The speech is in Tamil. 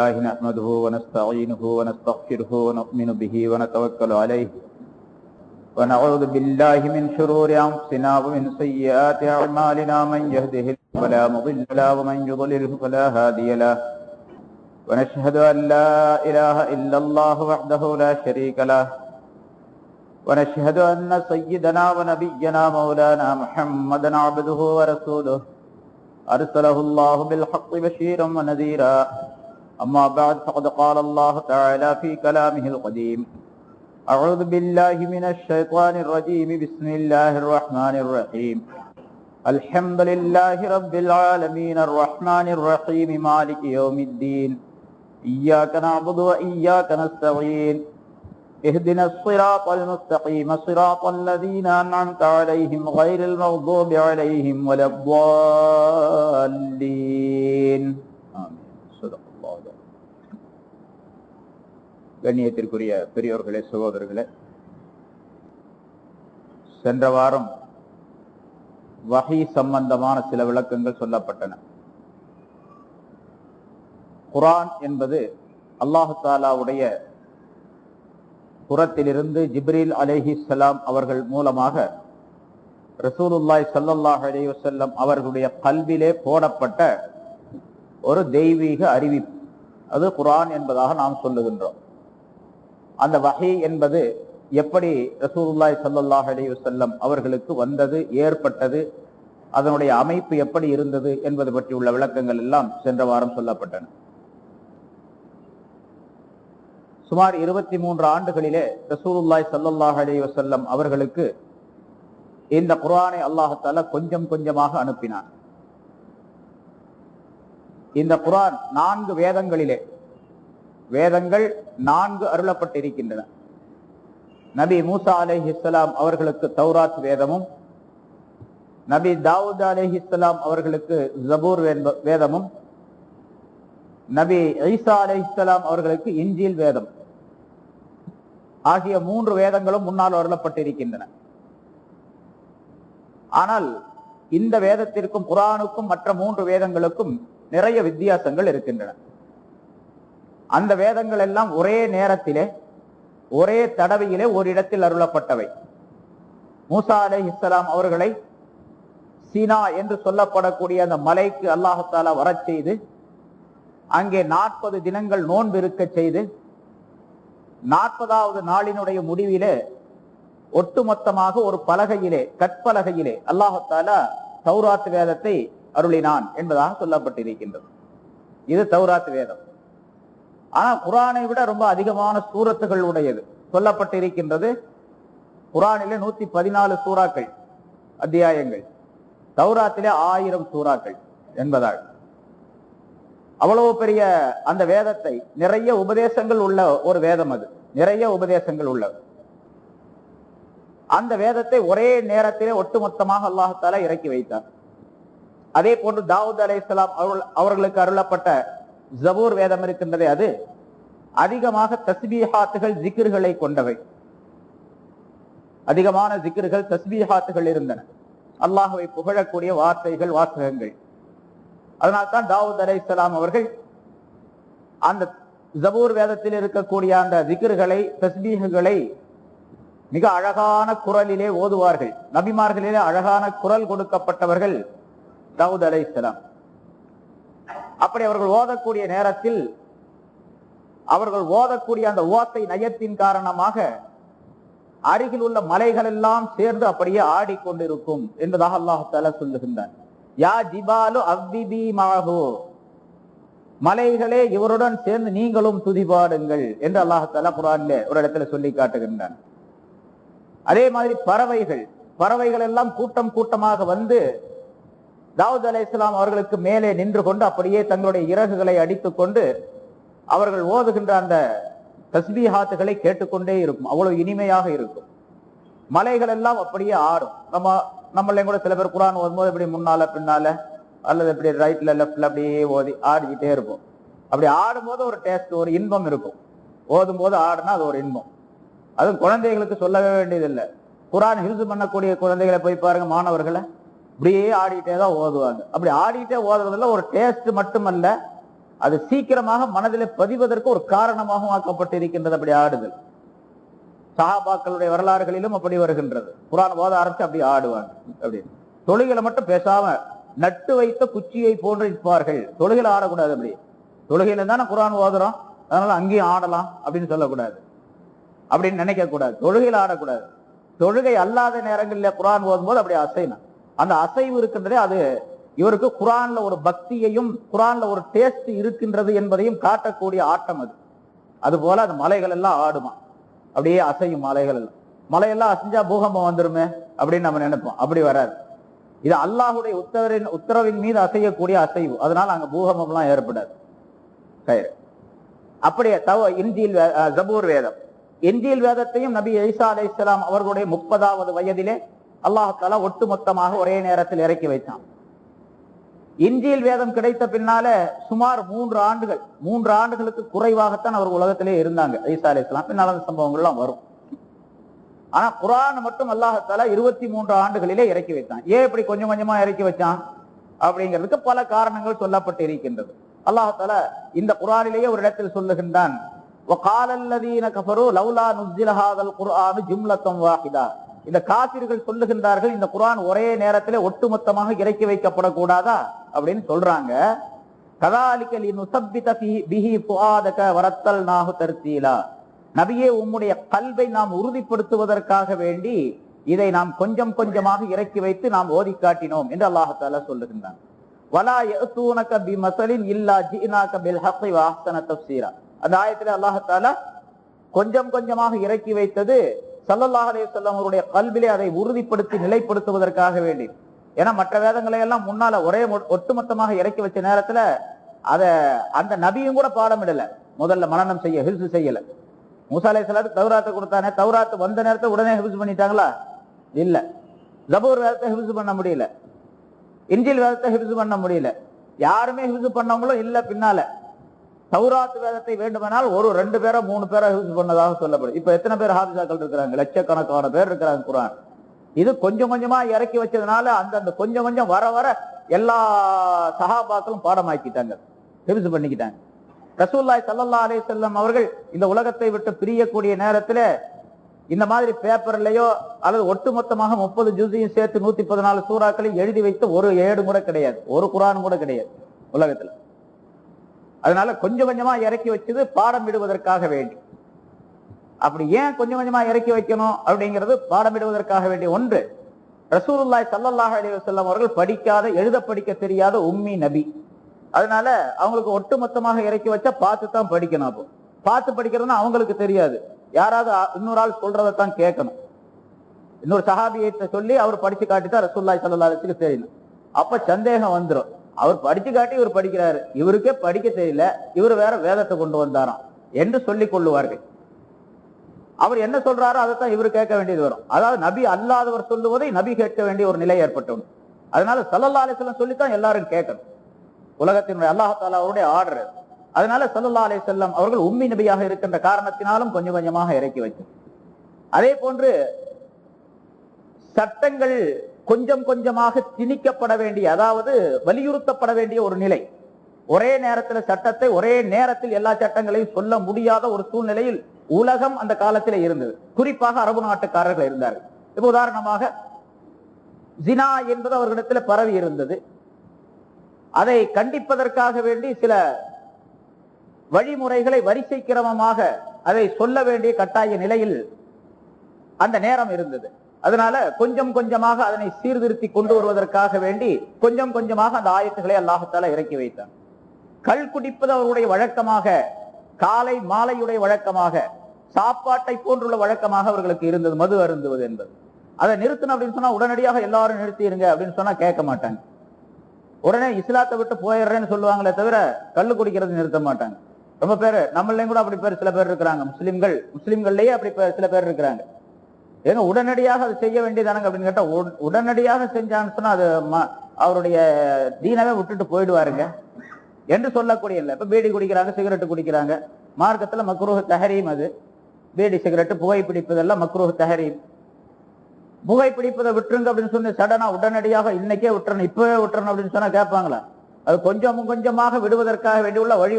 الله نحمده ونستعينه ونستغفره ونؤمن به ونتوكل عليه. ونعوذ بالله من شرور أنفسنا ومن سيئات أعمالنا من يهده فلا مضل له ومن يضلله فلا هادي له. ونشهد أن لا إله إلا الله وحده لا شريك له. ونشهد أن سيدنا ونبينا مولانا محمدا عبده ورسوله. أرسله الله بالحق بشيرا ونذيرا. أما بعد فقد قال الله تعالى في كلامه القديم أعوذ بالله من الشيطان الرجيم بسم الله الرحمن الرحيم. الحمد لله رب العالمين الرحمن الرحيم مالك يوم الدين إياك نعبد وإياك نستعين اهدنا الصراط المستقيم صراط الذين أنعمت عليهم غير المغضوب عليهم ولا الضالين. கண்ணியத்திற்குரிய பெரியோர்களே சகோதரர்களே சென்ற வாரம் வகை சம்பந்தமான சில விளக்கங்கள் சொல்லப்பட்டன. குரான் என்பது அல்லாஹு தாலாவுடைய புறத்திலிருந்து ஜிப்ரீல் அலைஹிஸ்ஸலாம் அவர்கள் மூலமாக ரசூலுல்லாய் சல்லாஹ் அலேவசல்லம் அவர்களுடைய கல்விலே போடப்பட்ட ஒரு தெய்வீக அறிவிப்பு. அது குரான் என்பதாக நாம் சொல்லுகின்றோம். அந்த வகை என்பது எப்படி ரசூலுல்லாய் சல்லாஹ் அலைஹி அவர்களுக்கு வந்தது ஏற்பட்டது அதனுடைய அமைப்பு எப்படி இருந்தது என்பது பற்றி உள்ள விளக்கங்கள் எல்லாம் சென்ற வாரம் சொல்லப்பட்டன. சுமார் இருபத்தி மூன்று ஆண்டுகளிலே ரசூலுல்லாய் சல்லாஹ் அலைஹி வஸல்லம் அவர்களுக்கு இந்த குரானை அல்லாஹால கொஞ்சம் கொஞ்சமாக அனுப்பினான். இந்த குரான் நான்கு வேதங்களிலே வேதங்கள் நான்கு அருளப்பட்டிருக்கின்றன. நபி மூசா அலைஹிஸ்ஸலாம் அவர்களுக்கு தௌராத் வேதமும் நபி தாவூத் அலைஹிஸ்ஸலாம் அவர்களுக்கு ஜபூர் வேதமும் நபி ஈசா இஸ்லாம் அவர்களுக்கு இஞ்சில் வேதம். ஆகிய மூன்று வேதங்களும் முன்னால் அருளப்பட்டிருக்கின்றன. ஆனால் இந்த வேதத்திற்கும் குரானுக்கும் மற்ற மூன்று வேதங்களுக்கும் நிறைய வித்தியாசங்கள் இருக்கின்றன. அந்த வேதங்கள் எல்லாம் ஒரே நேரத்திலே ஒரே தடவையிலே ஒரு இடத்தில் அருளப்பட்டவை. மூசா அலை இஸ்லாம் அவர்களை சீனா என்று சொல்லப்படக்கூடிய அந்த மலைக்கு அல்லாஹால வரச் செய்து அங்கே நாற்பது தினங்கள் நோன்பு இருக்க செய்து நாற்பதாவது நாளினுடைய முடிவிலே ஒட்டுமொத்தமாக ஒரு பலகையிலே கற்பலகையிலே அல்லாஹால சௌராத் வேதத்தை அருளினான் என்பதாக சொல்லப்பட்டிருக்கின்றது. இது சௌராத் வேதம். ஆனா குரானை விட ரொம்ப அதிகமான சூரத்துகள் உடையது. சொல்லப்பட்டிருக்கின்றது குரானிலே நூத்தி பதினாலு சூறாக்கள் அத்தியாயங்கள். தௌராத்திலே ஆயிரம் சூறாக்கள் என்பதாக அவ்வளவு பெரிய அந்த வேதத்தை நிறைய உபதேசங்கள் உள்ள ஒரு வேதம் அது. நிறைய உபதேசங்கள் உள்ளது. அந்த வேதத்தை ஒரே நேரத்திலே ஒட்டுமொத்தமாக அல்லாஹால இறக்கி வைத்தார். அதே போன்று தாவூத் அலை இஸ்லாம் அவர்களுக்கு அருளப்பட்ட ஜபூர் வேதம் இருக்கின்றதே அது அதிகமாக தஸ்பீஹாத்துகள் ஜிக்கிர்களை கொண்டவை. அதிகமான ஜிக்கிர்கள் தஸ்பீஹாத்துகள் இருந்தன. அல்லாஹுவை புகழக்கூடிய வார்த்தைகள் வாசகங்கள். அதனால்தான் தாவூத் அலை இஸ்லாம் அவர்கள் அந்த ஜபூர் வேதத்தில் இருக்கக்கூடிய அந்த ஜிக்கிர்களை தஸ்பீகங்களை மிக அழகான குரலிலே ஓதுவார்கள். நபிமார்களிலே அழகான குரல் கொடுக்கப்பட்டவர்கள் தாவூத் அலை இஸ்லாம் அப்படி அவர்கள் ஓதக்கூடிய நேரத்தில் அவர்கள் ஓதக்கூடிய அந்த ஓசை நயத்தின் காரணமாக அருகில் உள்ள மலைகள் எல்லாம் சேர்ந்து அப்படியே ஆடிக்கொண்டிருக்கும் என்பதாக அல்லாஹால சொல்லுகின்றார் யா ஜிபாலு அவ்விபி மலைகளே இவருடன் சேர்ந்து நீங்களும் துதிபாடுங்கள் என்று அல்லாஹால குரான்ல ஒரு இடத்துல சொல்லி காட்டுகின்றான். அதே மாதிரி பறவைகள் பறவைகள் எல்லாம் கூட்டம் கூட்டமாக வந்து தாவூத் அலை இஸ்லாம் அவர்களுக்கு மேலே நின்று கொண்டு அப்படியே தங்களுடைய இறகுகளை அடித்துக் கொண்டு அவர்கள் ஓதுகின்ற அந்த தஸ்பீஹாத்துகளை கேட்டுக்கொண்டே இருக்கும். அவ்வளவு இனிமையாக இருக்கும். மலைகள் எல்லாம் அப்படியே ஆடும். நம்ம நம்மளையும் கூட சில பேர் குரான் ஓதும்போது இப்படி முன்னால பின்னால அல்லது இப்படி ரைட்ல லெப்ட்ல அப்படியே ஓதி ஆடிக்கிட்டே இருப்போம். அப்படி ஆடும்போது ஒரு டேஸ்ட் ஒரு இன்பம் இருக்கும். ஓதும் போது ஆடுனா அது ஒரு இன்பம். அதுவும் குழந்தைகளுக்கு சொல்லவே வேண்டியதில்லை. குரான் ஹில்ஸ் பண்ணக்கூடிய குழந்தைகளை போய் பாருங்க மாணவர்களை. இப்படியே ஆடிட்டே தான் ஓதுவாங்க. அப்படி ஆடிட்டே ஓதுறதுல ஒரு டேஸ்ட் மட்டுமல்ல அது சீக்கிரமாக மனதில் பதிவதற்கு ஒரு காரணமாகவும் ஆக்கப்பட்டிருக்கின்றது. அப்படி ஆடுதல். சஹாபாக்களுடைய வரலாறுகளிலும் அப்படி வருகின்றது. குரான் ஓத ஆரம்பிச்சு அப்படி ஆடுவாங்க. அப்படி. தொழுகளை மட்டும் பேசாம நட்டு வைத்த குச்சியை போன்று இருப்பார்கள் தொழுகையில ஆடக்கூடாது அப்படி. தொழுகையில தானே குரான் ஓதுறோம். அதனால அங்கேயும் ஆடலாம் அப்படின்னு சொல்லக்கூடாது. அப்படின்னு நினைக்க கூடாது தொழுகையில் ஆடக்கூடாது. தொழுகை அல்லாத நேரங்களில் குரான் ஓதும்போது அப்படி அசைனா அந்த அசைவு இருக்கின்றதே அது இவருக்கு குரான்ல ஒரு பக்தியையும் குரான்ல ஒரு டேஸ்ட் இருக்கின்றது என்பதையும் காட்டக்கூடிய ஆட்டம் அது. அது போல அது மலைகள் எல்லாம் ஆடுமா. அப்படியே அசையும் மலைகள் எல்லாம். மலையெல்லாம் அசைஞ்சா பூகம்பம் வந்துருமே அப்படின்னு நம்ம நினைப்போம். அப்படி வராது. இது அல்லாஹுடைய உத்தரவின் உத்தரவின் மீது அசையக்கூடிய அசைவு. அதனால அங்க பூகம்பம்லாம் ஏற்படாது. கயிறு. அப்படியே தவ இந்தியில் ஜபூர் வேதம். இந்தியில் வேதத்தையும் நபி ஐசா அலை இஸ்லாம் அவர்களுடைய முப்பதாவது வயதிலே அல்லாஹால ஒட்டுமொத்தமாக ஒரே நேரத்தில் இறக்கி வைத்தான் இந்தியில் வேதம் கிடைத்த பின்னால சுமார் மூன்று ஆண்டுகள் மூன்று ஆண்டுகளுக்கு குறைவாகத்தான் அவர் உலகத்திலே இருந்தாங்க ஈசா அலை இஸ்லாம் பின்னால் அந்த சம்பவங்கள்லாம் வரும் ஆனா குரான் மட்டும் அல்லாஹால இருபத்தி மூன்று ஆண்டுகளிலே இறக்கி வைத்தான் ஏன் இப்படி கொஞ்சம் கொஞ்சமா இறக்கி வச்சான் அப்படிங்கிறதுக்கு பல காரணங்கள் சொல்லப்பட்டு இருக்கின்றது அல்லாஹால இந்த குரானிலேயே ஒரு இடத்தில் சொல்லுகின்றான் وقال الذين كفروا لولا نزل هذا القرآن جملة واحدة இந்த காசிர்கள் சொல்லுகின்றார்கள் இந்த குரான் ஒரே நேரத்தில் ஒட்டுமொத்தமாக இறக்கி வைக்கப்படக்கூடாதா அப்படின்னு சொல்றாங்க. கதாலிக்கலி நுசப்பித பிஹி வரத்தல் நாகு தர்த்தீலா நபியே உம்முடைய கல்வை நாம் உறுதிப்படுத்துவதற்காக வேண்டி இதை நாம் கொஞ்சம் கொஞ்சமாக இறக்கி வைத்து நாம் ஓதி காட்டினோம் என்று அல்லாஹால சொல்லுகின்றான். வலா யஅதூனக பிமஸலின் இல்லா ஜினாக பில் ஹக்கி வ அஹ்ஸன அந்த ஆயத்துல அல்லாஹால கொஞ்சம் கொஞ்சமாக இறக்கி வைத்தது சல்லல்லாஹ் அலைஹி வஸல்லம் அவருடைய கல்விலே அதை உறுதிப்படுத்தி நிலைப்படுத்துவதற்காக வேண்டி. ஏன்னா மற்ற வேதங்களை எல்லாம் முன்னால ஒரே மொ- ஒட்டுமொத்தமாக இறக்கி வச்ச நேரத்துல அத அந்த நபியும் கூட பாடமிடல முதல்ல மனநம் செய்ய ஹில்ஸ் செய்யல. மூசா அலைஹிஸ்ஸலாத்துக்கு தௌராத்தை கொடுத்தானே தௌராத்து வந்த நேரத்தை உடனே ஹில்ஸ் பண்ணிட்டாங்களா? இல்ல. ஜபூர் வேதத்தை ஹில்ஸ் பண்ண முடியல. இஞ்சில் வேதத்தை ஹிப்ஸ் பண்ண முடியல. யாருமே ஹிப்ஸ் பண்ணவங்களும் இல்ல பின்னால. சௌராத்து வேதத்தை வேண்டுமானால் ஒரு ரெண்டு பேரை மூணு பேரை யூஸ் பண்ணதாக சொல்லப்படும். இப்ப எத்தனை பேர் ஹாபிசாக்கள் இருக்கிறாங்க? லட்சக்கணக்கான பேர் இருக்கிறாங்க குரான் இது கொஞ்சம் கொஞ்சமா இறக்கி வச்சதுனால அந்தந்த கொஞ்சம் கொஞ்சம் வர வர எல்லா சகாபாக்களும் பாடமாக்கிட்டாங்க. ஹிப்ஸ் பண்ணிக்கிட்டாங்க. ரசூல்லாய் சல்லல்லா அலே செல்லம் அவர்கள் இந்த உலகத்தை விட்டு பிரியக்கூடிய நேரத்துல இந்த மாதிரி பேப்பர்லயோ அல்லது ஒட்டுமொத்தமாக முப்பது ஜூஸையும் சேர்த்து நூத்தி பதினாலு சூறாக்களையும் எழுதி வைத்து ஒரு ஏடு கூட கிடையாது. ஒரு குரான் கூட கிடையாது உலகத்துல. அதனால கொஞ்சம் கொஞ்சமா இறக்கி வச்சது பாடம் விடுவதற்காக வேண்டி. அப்படி ஏன் கொஞ்சம் கொஞ்சமா இறக்கி வைக்கணும் அப்படிங்கிறது பாடம் விடுவதற்காக வேண்டிய ஒன்று ரசூலுல்லாய் ஸல்லல்லாஹு அலைஹி அவர்கள் படிக்காத எழுத படிக்க தெரியாத உம்மி நபி. அதனால அவங்களுக்கு ஒட்டுமொத்தமாக இறக்கி வச்சா பார்த்து தான் படிக்கணும் அப்போ. பார்த்து படிக்கிறதுனா அவங்களுக்கு தெரியாது. யாராவது இன்னொரு ஆள் சொல்றதைத்தான் கேட்கணும். இன்னொரு சஹாபியத்தை சொல்லி அவர் படிச்சு காட்டி தான் ரசூல்லாய் ஸல்லல்லாஹு அலைஹி தெரியணும் அப்ப சந்தேகம் வந்துடும் அவர் படிச்சு காட்டி இவர் படிக்கிறாரு. இவருக்கே படிக்க தெரியல. இவர் வேற வேதத்தை கொண்டு வந்தாராம் என்று சொல்லிக் கொள்ளுவார்கள். அவர் என்ன சொல்றாரோ அதைத்தான் இவர் கேட்க வேண்டியது வரும். அதாவது நபி அல்லாதவர் சொல்லுவதை நபி கேட்க வேண்டிய ஒரு நிலை ஏற்பட்டவன் அதனால சல்லல்லா அலிஸ்லாம் சொல்லித்தான் எல்லாரும் கேட்கணும். உலகத்தினுடைய அல்லாஹாலாவுடைய அவருடைய ஆர்டர். அதனால சல்லல்லா அலைஹி செல்லம் அவர்கள் உம்மி நபியாக இருக்கின்ற காரணத்தினாலும் கொஞ்சம் கொஞ்சமாக இறக்கி வைத்தார் அதே போன்று சட்டங்கள் கொஞ்சம் கொஞ்சமாக திணிக்கப்பட வேண்டிய அதாவது வலியுறுத்தப்பட வேண்டிய ஒரு நிலை. ஒரே நேரத்தில் சட்டத்தை ஒரே நேரத்தில் எல்லா சட்டங்களையும் சொல்ல முடியாத ஒரு சூழ்நிலையில் உலகம் அந்த காலத்தில் இருந்தது. குறிப்பாக அரபு நாட்டுக்காரர்கள் இருந்தார்கள். இப்போ உதாரணமாக ஜினா என்பது அவர்களிடத்தில் பரவி இருந்தது. அதை கண்டிப்பதற்காக வேண்டி சில வழிமுறைகளை வரிசை கிரமமாக அதை சொல்ல வேண்டிய கட்டாய நிலையில் அந்த நேரம் இருந்தது. அதனால கொஞ்சம் கொஞ்சமாக அதனை சீர்திருத்தி கொண்டு வருவதற்காக வேண்டி கொஞ்சம் கொஞ்சமாக அந்த ஆயத்துகளை அல்லாஹத்தால இறக்கி வைத்தார். கல் குடிப்பது அவருடைய வழக்கமாக காலை மாலையுடைய வழக்கமாக சாப்பாட்டை போன்றுள்ள வழக்கமாக அவர்களுக்கு இருந்தது மது அருந்துவது என்பது. அதை நிறுத்தணும் அப்படின்னு சொன்னா உடனடியாக எல்லாரும் நிறுத்திடுங்க அப்படின்னு சொன்னா கேட்க மாட்டாங்க. உடனே இஸ்லாத்தை விட்டு போயிடுறேன்னு சொல்லுவாங்களே தவிர கள்ளு குடிக்கிறது நிறுத்த மாட்டாங்க. ரொம்ப பேர் நம்மளையும் கூட அப்படி பேர் சில பேர் இருக்கிறாங்க. முஸ்லிம்கள் முஸ்லிம்கள்லயே அப்படி சில பேர் இருக்கிறாங்க. ஏன்னா உடனடியாக அது செய்ய வேண்டியதானங்க அப்படின்னு கேட்டால் உடனடியாக செஞ்சான்னு சொன்னால் அது அவருடைய தீனவே விட்டுட்டு போயிடுவாருங்க. என்று சொல்லக்கூடிய இல்லை. இப்ப பீடி குடிக்கிறாங்க சிகரெட் குடிக்கிறாங்க. மார்க்கத்துல மக்ரூஹ் தஹரீம் அது. பீடி சிகரெட் புகை பிடிப்பதெல்லாம் மக்ரூஹ் தஹரீம். புகை பிடிப்பதை விட்டுருங்க அப்படின்னு சொல்லி சடனா உடனடியாக இன்னைக்கே விட்டுறணும் இப்பவே விட்டுறணும் அப்படின்னு சொன்னா கேட்பாங்களா? அது கொஞ்சம் கொஞ்சமாக விடுவதற்காக வேண்டியுள்ள வழி